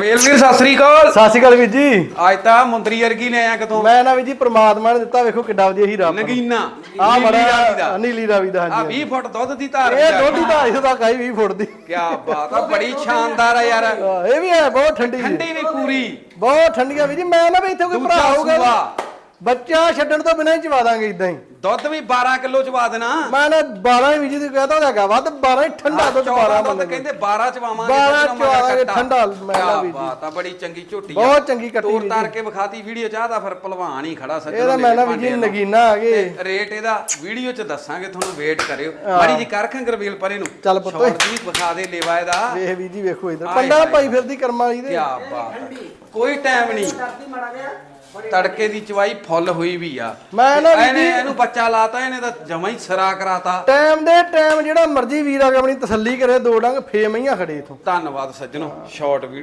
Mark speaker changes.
Speaker 1: ਵੇਲ ਵੀਰ ਸਤਿ ਸ੍ਰੀ ਅਕਾਲ।
Speaker 2: ਸਤਿ ਸ਼੍ਰੀ ਅਕਾਲ ਵੀਰ ਜੀ।
Speaker 1: ਅੱਜ ਤਾਂ ਮੁੰਦਰੀ ਵਰਗੀ ਲੈ ਆਇਆ ਕਿਤੋਂ?
Speaker 2: ਮੈਂ ਨਾ ਵੀਰ ਜੀ ਪ੍ਰਮਾਤਮਾ ਨੇ ਦਿੱਤਾ ਵੇਖੋ ਕਿੱਡਾ ਵਧੀਆ ਹੀਰਾ ਨੂੰ।
Speaker 1: ਨਗੀਨਾ
Speaker 2: ਆਹ
Speaker 1: ਨੀਲੀ ਰਾਵੀ ਦਾ।
Speaker 2: ਬੜਾ ਨੀਲੀ ਰਾਵੀ ਦਾ
Speaker 1: ਆ
Speaker 2: ਹਾਂਜੀ
Speaker 1: 20 ਫੁੱਟ ਦੁੱਧ ਦੀ ਧਾਰ
Speaker 2: ਇਹ ਦੋਢੀ ਦਾ ਇਸ ਦਾ ਕਾਈ 20 ਫੁੱਟ ਦੀ।
Speaker 1: ਕੀ ਬਾਤ ਆ ਬੜੀ ਸ਼ਾਨਦਾਰ ਆ ਯਾਰ।
Speaker 2: ਆਹ, ਇਹ ਵੀ ਹੈ ਬਹੁਤ ਠੰਡੀ। ਜੀ
Speaker 1: ਠੰਡੀ ਵੀ ਪੂਰੀ।
Speaker 2: ਬਹੁਤ ਠੰਡੀਆਂ ਵੀਰ ਜੀ ਮੈਂ ਨਾ ਵੀ ਇੱਥੇ ਕੋਈ ਭਰਾ
Speaker 1: ਦੂਜਾ
Speaker 2: ਹੋਊਗਾ
Speaker 1: ਸੂਆ।
Speaker 2: ਬੱਚਾ ਛੱਡਣ ਤੋਂ ਬਿਨਾਂ ਹੀ ਚਵਾ ਦਾਂਗੇ ਇਦਾਂ ਹੀ।
Speaker 1: ਦੁੱਧ ਵੀ 12 ਕਿਲੋ ਚਵਾ ਦੇਣਾ।
Speaker 2: ਮੈਂ ਨਾ 12 ਹੀ ਵੀਰ ਜੀ ਦੀ ਕਹਤਾ ਹੈਗਾ ਵੱਧ 12 ਹੀ ਠੰਡਾ ਦੁੱਧ 12
Speaker 1: ਦੁੱਧ ਕਹਿੰਦੇ 12 ਚਵਾਵਾਂਗੇ
Speaker 2: 12
Speaker 1: ਤੇ ਨਵਾਂ
Speaker 2: ਚਵਾਵਾਂਗੇ। ਠੰਡਾ ਮੈਂ
Speaker 1: ਕਿਆ
Speaker 2: ਨਾ ਵੀਰ ਜੀ।
Speaker 1: ਬਾਤ ਆ ਬੜੀ ਚੰਗੀ ਝੋਟੀ
Speaker 2: ਬਹੁਤ ਚੰਗੀ ਕੱਟੀ
Speaker 1: ਤੋਰ ਤਾਰ ਕੇ ਵਿਖਾਤੀ ਵੀਡੀਓ ਚਾਹਦਾ ਫਿਰ ਭਲਵਾਨ ਹੀ ਖੜਾ ਸੱਜਣੋ
Speaker 2: ਇਹਦਾ ਮੈਂ ਨਾ ਵੀਰ ਜੀ ਨਗੀਨਾ ਆ ਗਏ
Speaker 1: ਤੇ ਰੇਟ ਇਹਦਾ ਵੀਡੀਓ ਚ ਦੱਸਾਂਗੇ ਤੁਹਾਨੂੰ ਵੇਟ ਕਰਿਓ। ਮਾੜੀ ਜੀ ਕਰ ਖੰਗਰਵੇਲ ਪਰੇ ਨੂੰ।
Speaker 2: ਚੱਲ ਪੁੱਤ।
Speaker 1: ਜੀ ਵਿਖਾ ਦੇ ਲੇਵਾ ਇਹਦਾ।
Speaker 2: ਵੇਖ ਵੀਰ ਜੀ ਵੇਖੋ ਇਧਰ ਪੰਡਾ। ਪਾਈ ਫਿਰਦੀ ਕਰਮਾਂ ਵਾਲੀ
Speaker 1: ਕੀ
Speaker 2: ਦੇ
Speaker 1: ਬਾਤ। ਕੋਈ ਟਾਈਮ ਨਹੀਂ। ਤੜਕੇ ਦੀ ਚਵਾਈ ਫੁੱਲ ਹੋਈ ਵੀ ਆ।
Speaker 2: ਮੈਂ ਨਾ ਵੀਰ
Speaker 1: ਇਹਨੇ ਇਹਨੂੰ ਬੱਚਾ ਲਾਤਾ ਇਹਨੇ ਤਾਂ ਜਮਾ ਹੀ ਸਰਾ ਕਰਾਤਾ।
Speaker 2: ਟਾਈਮ ਦੇ ਟਾਈਮ ਜਿਹੜਾ ਮਰਜ਼ੀ ਵੀਰ ਆ ਕੇ ਆਪਣੀ ਤਸੱਲੀ ਕਰੇ ਦੋ ਡੰਗ ਫੇ ਮਈਆਂ ਖੜੇ ਇਥੋਂ।
Speaker 1: ਧੰਨਵਾਦ ਸੱਜਣੋ ਸ਼ਾਰਟ ਵੀਡੀਓ